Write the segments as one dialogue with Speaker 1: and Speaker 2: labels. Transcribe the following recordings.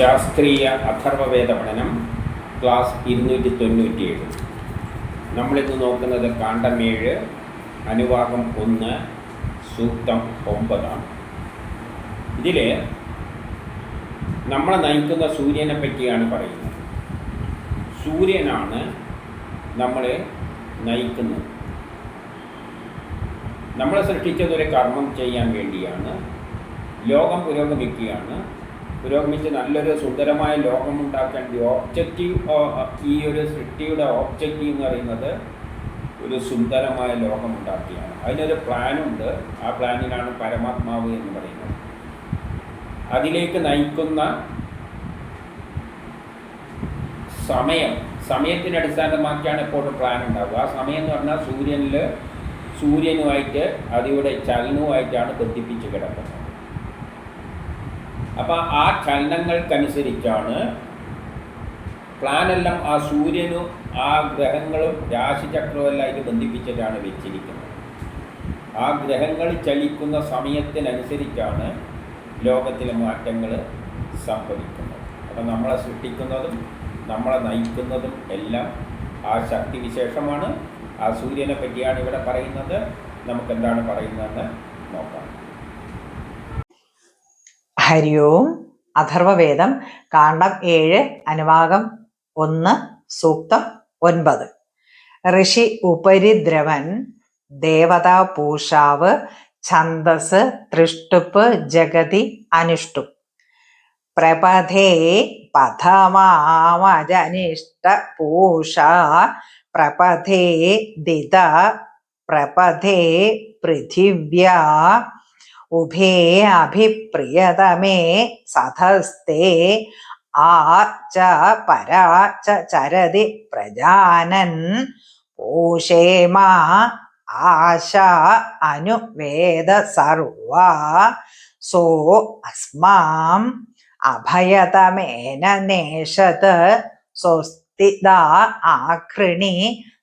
Speaker 1: ശാസ്ത്രീയ അഥർവവേദ പഠനം ക്ലാസ് ഇരുന്നൂറ്റി തൊണ്ണൂറ്റിയേഴ് നമ്മളിന്ന് നോക്കുന്നത് കാണ്ടമേഴ് അനുവാകം ഒന്ന് സൂക്തം ഒമ്പതാണ്. ഇതിൽ നമ്മളെ നയിക്കുന്ന സൂര്യനെ പറ്റിയാണ് പറയുന്നത്. സൂര്യനാണ് നമ്മളെ നയിക്കുന്നത്. നമ്മളെ സൃഷ്ടിച്ചത് ഒരു കർമ്മം ചെയ്യാൻ വേണ്ടിയാണ് ലോകം പുരോഗമിക്കുകയാണ് പുരോഗമിച്ച് നല്ലൊരു സുന്ദരമായ ലോകം ഉണ്ടാക്കേണ്ട ഓബ്ജക്റ്റീവ് ഈ ഒരു സൃഷ്ടിയുടെ ഓബ്ജക്റ്റീവ് എന്ന് പറയുന്നത് ഒരു സുന്ദരമായ ലോകം ഉണ്ടാക്കിയാണ് അതിനൊരു പ്ലാനുണ്ട് ആ പ്ലാനിലാണ് പരമാത്മാവ് എന്ന് പറയുന്നത്. അതിലേക്ക് നയിക്കുന്ന സമയം സമയത്തിന് അടിസ്ഥാനമാക്കിയാണ് എപ്പോഴും പ്ലാൻ ഉണ്ടാവുക. ആ സമയം എന്ന് പറഞ്ഞാൽ സൂര്യനിൽ സൂര്യനുമായിട്ട് അതിവിടെ ചലനവുമായിട്ടാണ് ബന്ധിപ്പിച്ച് കിടക്കുന്നത്. അപ്പോൾ ആ ചലനങ്ങൾക്കനുസരിച്ചാണ് പ്ലാനെല്ലാം ആ സൂര്യനും ആ ഗ്രഹങ്ങളും രാശിചക്രവും എല്ലാം ഇത് ബന്ധിപ്പിച്ചിട്ടാണ് വെച്ചിരിക്കുന്നത്. ആ ഗ്രഹങ്ങൾ ചലിക്കുന്ന സമയത്തിനനുസരിച്ചാണ് ലോകത്തിലെ മാറ്റങ്ങൾ സംഭവിക്കുന്നത്. അപ്പം നമ്മളെ സൃഷ്ടിക്കുന്നതും നമ്മളെ നയിക്കുന്നതും എല്ലാം ആ ശക്തി വിശേഷമാണ്. ആ സൂര്യനെ പറ്റിയാണ് ഇവിടെ പറയുന്നത്. നമുക്കെന്താണ് പറയുന്നതെന്ന് നോക്കാം.
Speaker 2: ഹരി ഓം അഥർവവേദം കാണ്ഡം ഏഴ് അനുവാകം ഒന്ന് സൂക്തം ഒൻപത്. ഋഷി ഉപരിദ്രവൻ ദേവതാ പൂഷാവ് ഛന്ദസ് തൃഷ്ടുപ്പ് ജഗതി അനുഷ്ടും. പ്രപഥേ പഥമാമജനിഷ്ട പൂഷ പ്രപഥേ ദിത പ്രപഥേ പൃഥിവ്യാ ഉഭേ അഭിപ്രിയതമേ സധസ്തേ ആ ച പരാ ച ചരതി പ്രജാനൻ പൂഷേമ ആശ അനുവേദ സർവ സോ അസ്മാം അഭയതമേന നേഷത് സ്വസ്തിദ ആകൃണി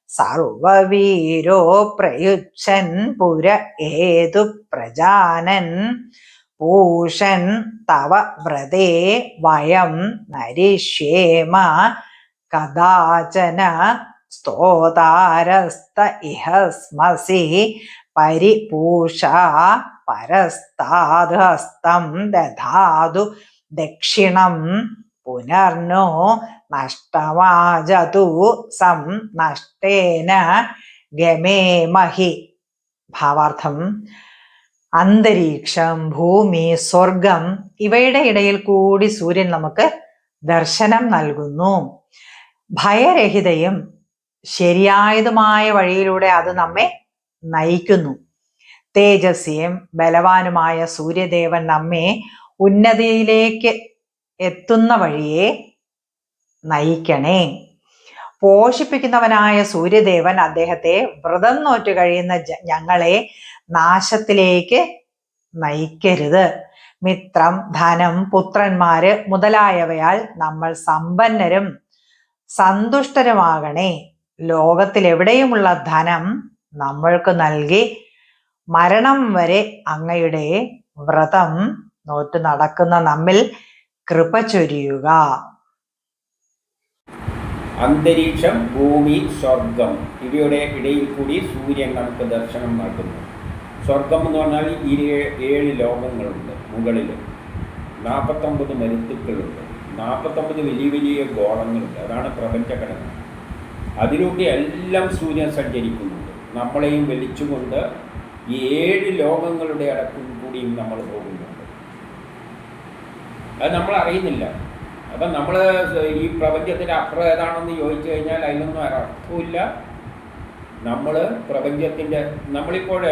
Speaker 2: സർവവീരോ പ്രയുച്ഛൻ പുര ഏതു പ്രജാനൻ? പൂഷൻ തവ വ്രതേ വയം നരിഷ്യേമ കഥാചന സ്തോതാരസ്ത ഇഹ സ്മസി പരിപൂഷ പരസ്താദ്ഹസ്തം ദധാതു ദക്ഷിണം പുനർനോ നഷ്ടമാജതു സം നഷ്ടേന ഗമേമഹി ഭാവാർത്ഥം. അന്തരീക്ഷം ഭൂമി സ്വർഗം ഇവയുടെ ഇടയിൽ കൂടി സൂര്യൻ നമുക്ക് ദർശനം നൽകുന്നു. ഭയരഹിതയും ശരിയായതുമായ വഴിയിലൂടെ അത് നമ്മെ നയിക്കുന്നു. തേജസ്വിയും ബലവാനുമായ സൂര്യദേവൻ നമ്മെ ഉന്നതിയിലേക്ക് എത്തുന്ന വഴിയെ നയിക്കണേ. പോഷിപ്പിക്കുന്നവനായ സൂര്യദേവൻ അദ്ദേഹത്തെ വ്രതം നോറ്റ് കഴിയുന്ന ഞങ്ങളെ നാശത്തിലേക്ക് നയിക്കരുത്. മിത്രം ധനം പുത്രന്മാര് മുതലായവയാൽ നമ്മൾ സമ്പന്നരും സന്തുഷ്ടരുമാകണേ. ലോകത്തിലെവിടെയുമുള്ള ധനം നമ്മൾക്ക് നൽകി മരണം വരെ അങ്ങയുടെ വ്രതം നോറ്റു നടക്കുന്ന നമ്മിൽ കൃപ ചൊരിയുക.
Speaker 1: അന്തരീക്ഷം ഭൂമി സ്വർഗം ഇവയുടെ ഇടയിൽ കൂടി സൂര്യൻ നമുക്ക് ദർശനം നൽകുന്നു. സ്വർഗം എന്ന് പറഞ്ഞാൽ ഏ- ഏഴ് ലോകങ്ങളുണ്ട്. മുകളിൽ നാൽപ്പത്തൊമ്പത് മരുത്തുക്കളുണ്ട്. നാൽപ്പത്തൊമ്പത് വലിയ വലിയ ഗോളങ്ങളുണ്ട്. അതാണ് പ്രപഞ്ചഘടന അതിലൂടെ എല്ലാം സൂര്യൻ സഞ്ചരിക്കുന്നുണ്ട്. നമ്മളെയും വലിച്ചുകൊണ്ട് ഈ ഏഴ് ലോകങ്ങളുടെ അടക്കം കൂടിയും നമ്മൾ പോകുന്നുണ്ട് അത് നമ്മൾ അറിയുന്നില്ല അപ്പം നമ്മൾ ഈ പ്രപഞ്ചത്തിന്റെ അപ്പുറം ഏതാണെന്ന് ചോദിച്ചു കഴിഞ്ഞാൽ അതിനൊന്നും അർത്ഥമില്ല നമ്മൾ പ്രപഞ്ചത്തിന്റെ നമ്മളിപ്പോൾ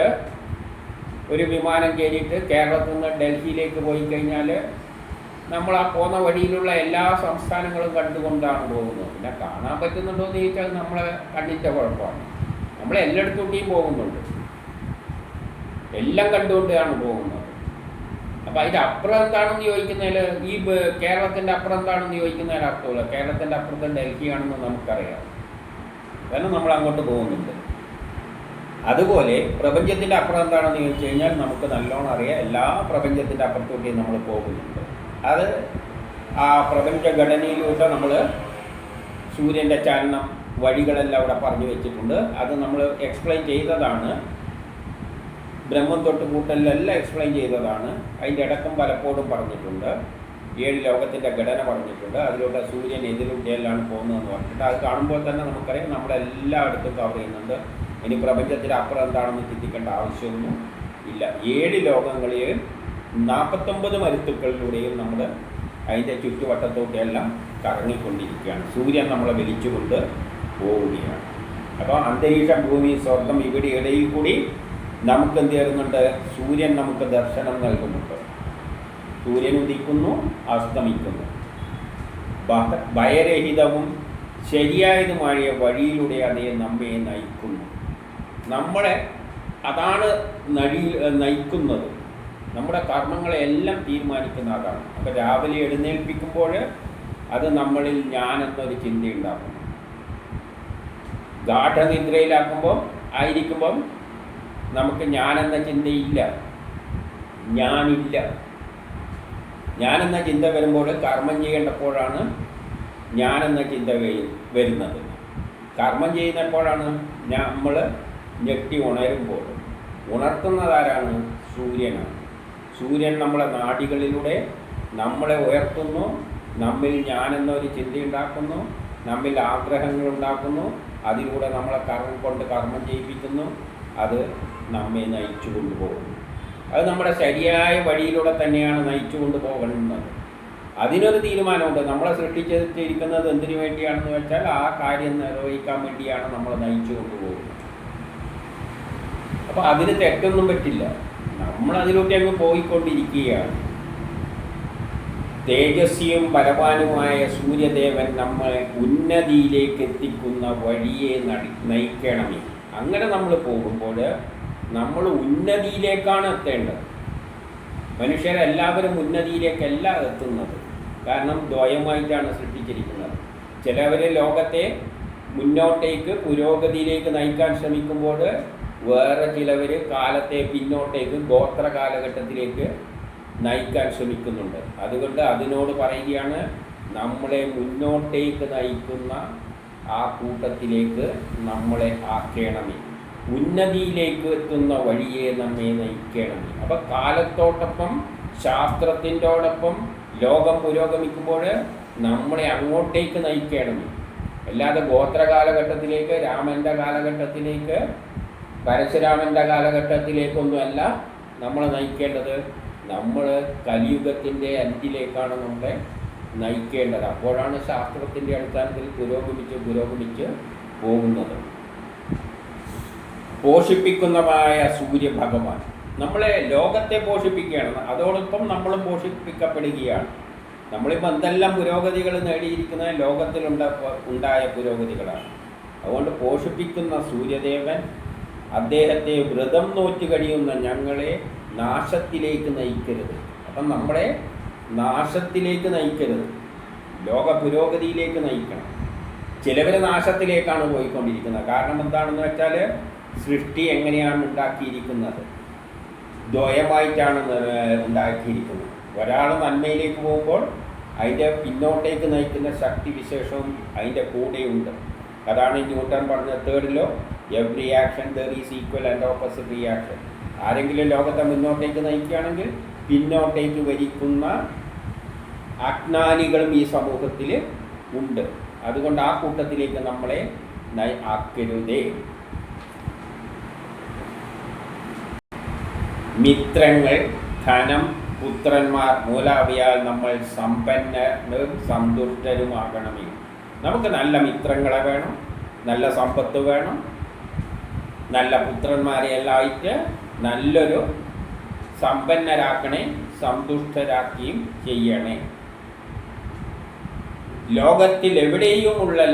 Speaker 1: ഒരു വിമാനം കയറിയിട്ട് കേരളത്തിൽ നിന്ന് ഡൽഹിയിലേക്ക് പോയി കഴിഞ്ഞാൽ നമ്മൾ ആ പോകുന്ന വഴിയിലുള്ള എല്ലാ സംസ്ഥാനങ്ങളും കണ്ടുകൊണ്ടാണ് പോകുന്നത്. പിന്നെ കാണാൻ പറ്റുന്നുണ്ടോ എന്ന് ചോദിച്ചാൽ നമ്മളെ കണ്ണിന്റെ കുഴപ്പമാണ്. നമ്മൾ പോകുന്നുണ്ട്. എല്ലാം കണ്ടുകൊണ്ടാണ് പോകുന്നത്. അപ്പം അതിന്റെ അപ്പുറം എന്താണെന്ന് ചോദിക്കുന്നതിൽ ഈ കേരളത്തിന്റെ അപ്പുറം എന്താണെന്ന് ചോദിക്കുന്നതിൽ അർത്ഥമില്ല കേരളത്തിന്റെ അപ്പുറത്ത് ഡൽഹിയാണെന്ന് നമുക്കറിയാം. കാരണം നമ്മൾ അങ്ങോട്ട് പോകുന്നുണ്ട്. അതുപോലെ പ്രപഞ്ചത്തിന്റെ അപ്പുറം എന്താണെന്ന് ചോദിച്ചു കഴിഞ്ഞാൽ നമുക്ക് നല്ലോണം അറിയാം. എല്ലാ പ്രപഞ്ചത്തിന്റെ അപ്പുറത്തോട്ടേയും നമ്മൾ പോകുന്നുണ്ട്. അത് ആ പ്രപഞ്ച ഘടനയിലൂടെ നമ്മൾ സൂര്യന്റെ ചലനം വഴികളെല്ലാം അവിടെ പറഞ്ഞു വെച്ചിട്ടുണ്ട്. അത് നമ്മൾ എക്സ്പ്ലെയിൻ ചെയ്തതാണ്. ബ്രഹ്മം തൊട്ട് കൂട്ടലിലെല്ലാം എക്സ്പ്ലെയിൻ ചെയ്തതാണ്. അതിന്റെ അടക്കം പലപ്പോഴും പറഞ്ഞിട്ടുണ്ട്. ഏഴ് ലോകത്തിന്റെ ഘടന പറഞ്ഞിട്ടുണ്ട്. അതിലൂടെ സൂര്യൻ എതിലൂടെയെല്ലാം പോകുന്നതെന്ന് പറഞ്ഞിട്ട് അത് കാണുമ്പോൾ തന്നെ നമുക്കറിയാം നമ്മളെല്ലായിടത്തും കവർ ചെയ്യുന്നുണ്ട്. ഇനി പ്രപഞ്ചത്തിന് അപ്പുറം എന്താണെന്ന് ചിന്തിക്കേണ്ട ആവശ്യമൊന്നും ഇല്ല. ഏഴ് ലോകങ്ങളെയും നാൽപ്പത്തൊമ്പത് മരുത്തുക്കളിലൂടെയും നമ്മൾ അതിന്റെ ചുറ്റുവട്ടത്തോട്ടെല്ലാം കറങ്ങിക്കൊണ്ടിരിക്കുകയാണ്. സൂര്യൻ നമ്മളെ വലിച്ചുകൊണ്ട് പോവുകയാണ്. അപ്പോൾ അന്തരീക്ഷം ഭൂമി സ്വർഗം ഇവിടെ ഇടയിൽ കൂടി നമുക്ക് എന്ത് ചെയ്യുന്നുണ്ട് സൂര്യൻ നമുക്ക് ദർശനം നൽകുന്നുണ്ട്. സൂര്യൻ ഉദിക്കുന്നു അസ്തമിക്കുന്നു. ഭയരഹിതവും ശരിയായതുമായ വഴിയിലൂടെ അതേ നമ്മെ നയിക്കുന്നു നമ്മളെ അതാണ് നടി നയിക്കുന്നത്. നമ്മുടെ കർമ്മങ്ങളെ എല്ലാം തീരുമാനിക്കുന്ന അതാണ് അപ്പോൾ രാവിലെ എഴുന്നേൽപ്പിക്കുമ്പോൾ അത് നമ്മളിൽ ഞാൻ എന്നൊരു ചിന്തയുണ്ടാക്കുന്നു. ഗാഠനിദ്രയിലാക്കുമ്പോൾ ആയിരിക്കുമ്പം നമുക്ക് ഞാനെന്ന ചിന്തയില്ല. ഞാനില്ല. ഞാനെന്ന ചിന്ത വരുമ്പോൾ കർമ്മം ചെയ്യേണ്ടപ്പോഴാണ് ഞാനെന്ന ചിന്ത വരുന്നത്. കർമ്മം ചെയ്യുന്നപ്പോഴാണ് നമ്മൾ ഞെട്ടി ഉണരുമ്പോൾ. ഉണർത്തുന്നതാരാണ്? സൂര്യനാണ്. സൂര്യൻ നമ്മളെ നാടികളിലൂടെ നമ്മളെ ഉയർത്തുന്നു. നമ്മിൽ ഞാനെന്നൊരു ചിന്തയുണ്ടാക്കുന്നു. നമ്മിൽ ആഗ്രഹങ്ങൾ ഉണ്ടാക്കുന്നു അതിലൂടെ നമ്മളെ കർമ്മം കൊണ്ട് കർമ്മം ചെയ്യിപ്പിക്കുന്നു. അത് നമ്മെ നയിച്ചു കൊണ്ടുപോകുന്നു അത് നമ്മുടെ ശരിയായ വഴിയിലൂടെ തന്നെയാണ് നയിച്ചു കൊണ്ടുപോകുന്നത്. അതിനൊരു തീരുമാനമുണ്ട്. നമ്മളെ സൃഷ്ടിച്ചിരിക്കുന്നത് എന്തിനു വേണ്ടിയാണെന്ന് വെച്ചാൽ ആ കാര്യം നിർവഹിക്കാൻ വേണ്ടിയാണ് നമ്മൾ നയിച്ചു കൊണ്ടുപോകുന്നത്. അപ്പോൾ അതിന് തെറ്റൊന്നും പറ്റില്ല. നമ്മൾ അങ്ങ് പോയിക്കൊണ്ടിരിക്കുകയാണ്. തേജസ്വിയും ബലവാനുമായ സൂര്യദേവൻ നമ്മളെ ഉന്നതിയിലേക്ക് എത്തിക്കുന്ന വഴിയെ നയിക്കണമെങ്കിൽ നയിക്കണമേ. അങ്ങനെ നമ്മൾ പോകുമ്പോൾ നമ്മൾ ഉന്നതിയിലേക്കാണ് എത്തേണ്ടത്. മനുഷ്യരെല്ലാവരും ഉന്നതിയിലേക്കല്ല എത്തുന്നത്. കാരണം ദ്വയമായിട്ടാണ് സൃഷ്ടിച്ചിരിക്കുന്നത്. ചിലവർ ലോകത്തെ മുന്നോട്ടേക്ക് പുരോഗതിയിലേക്ക് നയിക്കാൻ ശ്രമിക്കുമ്പോൾ വേറെ ചിലവർ കാലത്തെ പിന്നോട്ടേക്ക് ഗോത്ര കാലഘട്ടത്തിലേക്ക് നയിക്കാൻ ശ്രമിക്കുന്നുണ്ട്. അതുകൊണ്ട് അതിനോട് പറയുകയാണ് നമ്മളെ മുന്നോട്ടേക്ക് നയിക്കുന്ന ആ കൂട്ടത്തിലേക്ക് നമ്മളെ ആക്കേണമേ. ഉന്നതിയിലേക്ക് എത്തുന്ന വഴിയെ നമ്മെ നയിക്കണമേ. അപ്പം കാലത്തോടൊപ്പം ശാസ്ത്രത്തിന്റോടൊപ്പം ലോകം പുരോഗമിക്കുമ്പോൾ നമ്മളെ അങ്ങോട്ടേക്ക് നയിക്കണമേ. അല്ലാതെ ഗോത്ര കാലഘട്ടത്തിലേക്ക് രാമന്റെ കാലഘട്ടത്തിലേക്ക് പരശുരാമന്റെ കാലഘട്ടത്തിലേക്കൊന്നുമല്ല നമ്മളെ നയിക്കേണ്ടത്. നമ്മൾ കലിയുഗത്തിന്റെ അന്തിലേക്കാണ് നമ്മളെ നയിക്കേണ്ടത്. അപ്പോഴാണ് ശാസ്ത്രത്തിന്റെ അടിസ്ഥാനത്തിൽ പുരോഗമിച്ച് പുരോഗമിച്ച് പോകുന്നത്. പോഷിപ്പിക്കുന്നതായ സൂര്യഭഗവാൻ നമ്മളെ ലോകത്തെ പോഷിപ്പിക്കുകയാണ്. അതോടൊപ്പം നമ്മൾ പോഷിപ്പിക്കപ്പെടുകയാണ്. നമ്മളിപ്പോൾ എന്തെല്ലാം പുരോഗതികൾ നേടിയിരിക്കുന്നത്? ലോകത്തിലുണ്ട ഉണ്ടായ പുരോഗതികളാണ്. അതുകൊണ്ട് പോഷിപ്പിക്കുന്ന സൂര്യദേവൻ അദ്ദേഹത്തെ വ്രതം നോറ്റ് കഴിയുന്ന ഞങ്ങളെ നാശത്തിലേക്ക് നയിക്കരുത്. അപ്പം നമ്മളെ നാശത്തിലേക്ക് നയിക്കരുത്. ലോക പുരോഗതിയിലേക്ക് നയിക്കണം. ചിലവർ നാശത്തിലേക്കാണ് പോയിക്കൊണ്ടിരിക്കുന്നത്. കാരണം എന്താണെന്ന് വെച്ചാൽ സൃഷ്ടി എങ്ങനെയാണ് ഉണ്ടാക്കിയിരിക്കുന്നത്? ദ്വയമായിട്ടാണ് ഉണ്ടാക്കിയിരിക്കുന്നത്. ഒരാൾ നന്മയിലേക്ക് പോകുമ്പോൾ അതിന്റെ പിന്നോട്ടേക്ക് നയിക്കുന്ന ശക്തി വിശേഷവും അതിന്റെ കൂടെയുണ്ട്. അതാണ് ന്യൂട്ടൺ പറഞ്ഞ third law every action there is equal and opposite reaction ആരെങ്കിലും ലോകത്തെ മുന്നോട്ടേക്ക് നയിക്കുകയാണെങ്കിൽ പിന്നോട്ടേക്ക് വരിക്കുന്ന അജ്ഞാനികളും ഈ സമൂഹത്തിൽ ഉണ്ട്. അതുകൊണ്ട് ആ കൂട്ടത്തിലേക്ക് നമ്മളെ ആക്കരുതേ. മിത്രങ്ങൾ ധനം പുത്രന്മാർ മൂലാവിയാൽ നമ്മൾ സമ്പന്നരും സന്തുഷ്ടരുമാകണമേ. നമുക്ക് നല്ല മിത്രങ്ങളെ വേണം നല്ല സമ്പത്ത് വേണം നല്ല പുത്രന്മാരെ എല്ലാം ആയിട്ട് നല്ലൊരു സമ്പന്നരാക്കണേ സന്തുഷ്ടരാക്കുകയും ചെയ്യണേ. ലോകത്തിൽ എവിടെയുമുള്ള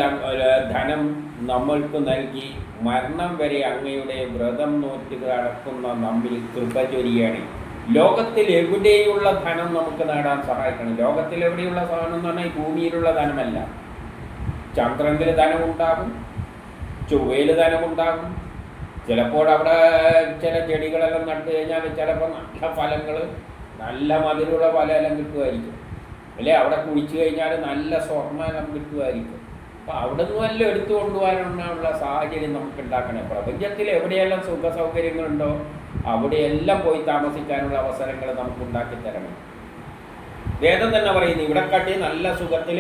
Speaker 1: ധനം നമ്മൾക്ക് നൽകി മരണം വരെ അങ്ങയുടെ വ്രതം നോറ്റ് അടക്കുന്ന നമ്മിൽ കൃപ ചൊരിയണേ. ലോകത്തിൽ എവിടെയുള്ള ധനം നമുക്ക് നേടാൻ സഹായിക്കണം? ലോകത്തിൽ എവിടെയുള്ള ധനം എന്ന് പറഞ്ഞാൽ ഭൂമിയിലുള്ള ധനമല്ല. ചന്ദ്രനിൽ ധനമുണ്ടാകും ചൊവ്വയിൽ ധനമുണ്ടാകും ചിലപ്പോൾ അവിടെ ചില ചെടികളെല്ലാം നട്ടു കഴിഞ്ഞാൽ ചിലപ്പോൾ നല്ല ഫലങ്ങൾ നല്ല മധുരമുള്ള ഫലമെല്ലാം കിട്ടുമായിരിക്കും. അല്ലേ? അവിടെ കുഴിച്ചു കഴിഞ്ഞാൽ നല്ല സ്വർണം കിട്ടുമായിരിക്കും. അപ്പം അവിടെ നിന്ന് എല്ലാം എടുത്തു കൊണ്ടുപോകാനുള്ള സാഹചര്യം നമുക്ക് ഉണ്ടാക്കണേ പ്രപഞ്ചത്തിൽ എവിടെയെല്ലാം സുഖ സൗകര്യങ്ങളുണ്ടോ അവിടെയെല്ലാം പോയി താമസിക്കാനുള്ള അവസരങ്ങൾ നമുക്ക് ഉണ്ടാക്കി തരണം വേദം തന്നെ പറയുന്നു ഇവിടെ കാട്ടി നല്ല സുഖത്തിൽ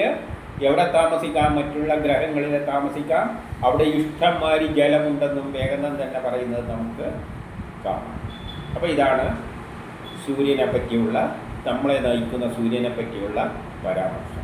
Speaker 1: എവിടെ താമസിക്കാം? മറ്റുള്ള ഗ്രഹങ്ങളിൽ താമസിക്കാം. അവിടെ ഇഷ്ടംമാരി ജലമുണ്ടെന്നും വേഗം തന്നെ പറയുന്നത് നമുക്ക് കാണാം. അപ്പോൾ ഇതാണ് സൂര്യനെ പറ്റിയുള്ള നമ്മളെ നയിക്കുന്ന സൂര്യനെ പറ്റിയുള്ള പരാമർശം.